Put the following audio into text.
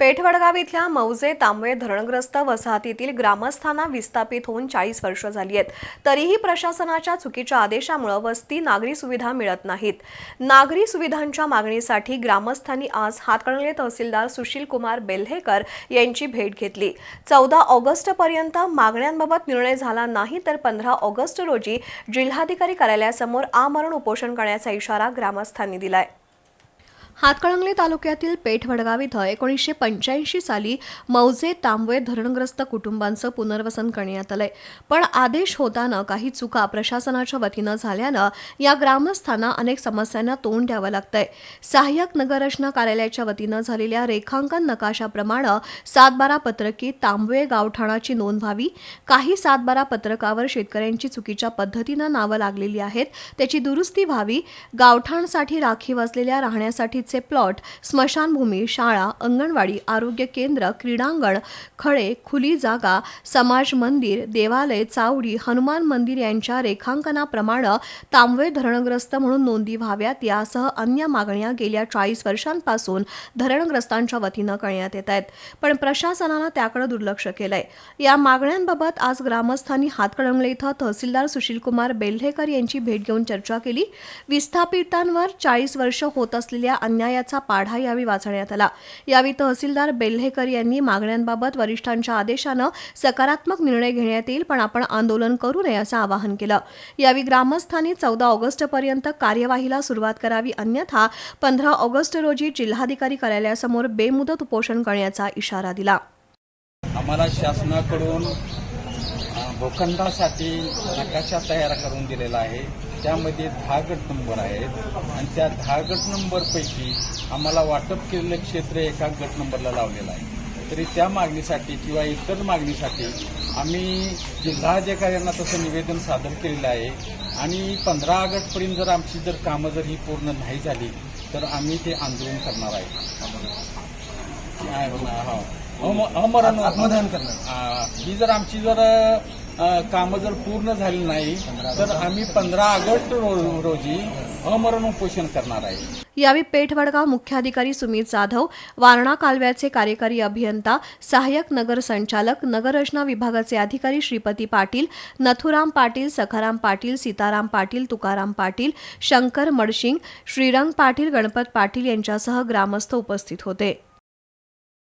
पेठवडगाव इथल्या मौजे तांबवे धरणग्रस्त वसाहतीतील ग्रामस्थांना विस्थापित होऊन चाळीस वर्ष झाली आहेत. तरीही प्रशासनाच्या चुकीच्या आदेशामुळे वस्ती नागरी सुविधा मिळत नाहीत. नागरी सुविधांच्या मागणीसाठी ग्रामस्थांनी आज हातकणंगले तहसीलदार सुशील कुमार बेल्हेकर यांची भेट घेतली. चौदा ऑगस्टपर्यंत मागण्यांबाबत निर्णय झाला नाही तर पंधरा ऑगस्ट रोजी जिल्हाधिकारी कार्यालयासमोर आमरण उपोषण करण्याचा इशारा ग्रामस्थांनी दिलाय. हातकळंगले तालुक्यातील पेठवडगाव इथं एकोणीसशे पंच्याऐंशी साली मौजे तांबवे धरणग्रस्त कुटुंबांचं पुनर्वसन करण्यात आलंय. पण आदेश होताना काही चुका प्रशासनाच्या वतीनं झाल्यानं या ग्रामस्थांना अनेक समस्यांना तोंड द्यावं लागतंय. सहाय्यक नगररचना कार्यालयाच्या वतीनं झालेल्या रेखांकन नकाशाप्रमाणे सातबारा पत्रकी तांबवे गावठाणाची नोंद व्हावी. काही सातबारा पत्रकावर शेतकऱ्यांची चुकीच्या पद्धतीनं नावं लागलेली आहेत. त्याची दुरुस्ती व्हावी. गावठाणसाठी राखीव असलेल्या राहण्यासाठीचे प्लॉट स्मशानभूमी शाळा अंगणवाडी आरोग्य केंद्र क्रीडांगण खळे खुली जागा समाज मंदिर देवालय चावडी हनुमान मंदिर यांच्या रेखांकनाप्रमाणे तांबवे धरणग्रस्त म्हणून नोंदी व्हाव्यात. यासह अन्य मागण्या गेल्या चाळीस वर्षांपासून धरणग्रस्तांच्या वतीनं करण्यात येत आहेत. पण प्रशासनानं त्याकडे दुर्लक्ष केलंय. या मागण्यांबाबत आज ग्रामस्थांनी हातकणंगले इथं तहसीलदार सुशीलकुमार बेल्हेकर यांची भेट घेऊन चर्चा केली. विस्थापितांवर चाळीस वर्ष होत असलेल्या अन्यायाचा पाढा यावेळी वाचण्यात आला. यावेळी तहसीलदार बेल्हेकर यांनी मागण्यांबाबत वरिष्ठांच्या आदेशानं सकारात्मक निर्णय घेण्यात येईल पण आपण आंदोलन करू नये असं आवाहन केलं. यावेळी ग्रामस्थांनी चौदा ऑगस्टपर्यंत कार्यवाहीला सुरुवात करावी अन्यथा पंधरा ऑगस्ट रोजी जिल्हाधिकारी कार्यालयासमोर बेमुदत उपोषण करण्याचा इशारा दिला. आम्हाला शासनाकडून भूखंडासाठी नकाशा तयार करून दिलेला आहे. त्यामध्ये दहा गट नंबर आहेत. आणि त्या दहा गट नंबरपैकी आम्हाला वाटप केलेलं क्षेत्र एका गट नंबरला लावलेलं आहे. तरी त्या मागणीसाठी किंवा इतर मागणीसाठी आम्ही जिल्हाधिकाऱ्यांना तसं निवेदन सादर केलेलं आहे. आणि पंधरा ऑगस्टपर्यंत जर आमची जर कामं जर ही पूर्ण नाही झाली तर आम्ही ते आंदोलन करणार आहे. हो. अम- अमरण आत्मदहन करणार. ही जर आमची जर कामं जर पूर्ण झाली नाही तर आम्ही पंधरा ऑगस्ट रोजी अमरण उपोषण करणार आहे. यावेळी पेठवडगाव मुख्याधिकारी सुमित जाधव वारणा कालव्याचे कार्यकारी अभियंता सहाय्यक नगर संचालक नगररचना विभागाचे अधिकारी श्रीपती पाटील नथुराम पाटील सखाराम पाटील सीताराम पाटील तुकाराम पाटील शंकर मडशिंग श्रीरंग पाटील गणपत पाटील यांच्यासह ग्रामस्थ उपस्थित होते.